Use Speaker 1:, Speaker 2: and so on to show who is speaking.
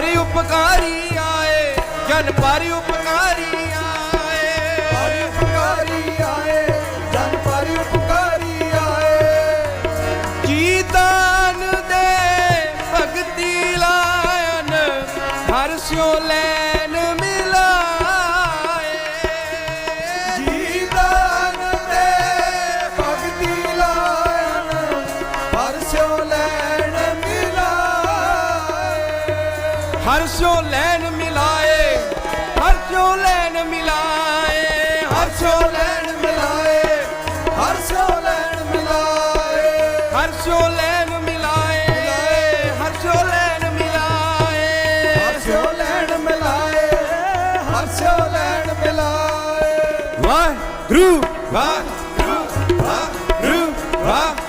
Speaker 1: ਪਰ ਉਪਕਾਰੀ ਆਏ ਜਨ ਪਰ ਉਪਕਾਰੀ ਆਏ।
Speaker 2: ਪਰ ਉਪਕਾਰੀ ਆਏ ਜਨ ਪਰ ਉਪਕਾਰੀ ਆਏ।
Speaker 1: ਜੀ ਦਾਨ ਦੇ ਭਗਤੀ ਲਾਇਨ ਹਰ ਸਿਓ ਲੈਨ ਮਿਲਾਏ।
Speaker 2: ਜੀ ਦਾਨ ਦੇ ਭਗਤੀ ਲਾਇਨ ਹਰ ਸਿਓ
Speaker 1: ਹਰ ਸਿਓ ਲੈਨ ਮਿਲਾਏ, ਹਰ ਸਿਓ ਲੈਨ ਮਿਲਾਏ, ਹਰ ਸਿਓ ਲੈਨ ਮਿਲਾਏ,
Speaker 2: ਹਰ ਸਿਓ ਲੈਣ ਮਿਲਾਏ,
Speaker 1: ਹਰ ਸਿਓ ਲੈਨ ਮਿਲਾਏ, ਹਰ ਸਿਓ ਲੈਨ ਮਿਲਾਏ,
Speaker 2: ਹਰ ਸਿਓ ਲੈਣ ਮਿਲਾਏ, ਹਰ ਸਿਓ ਲੈਣ ਮਿਲਾਏ।
Speaker 1: ਵਾਹਿਗੁਰੂ ਵਾਹਿਗੁਰੂ ਵਾਹਿਗੁਰੂ ਵਾਹਿਗੁਰੂ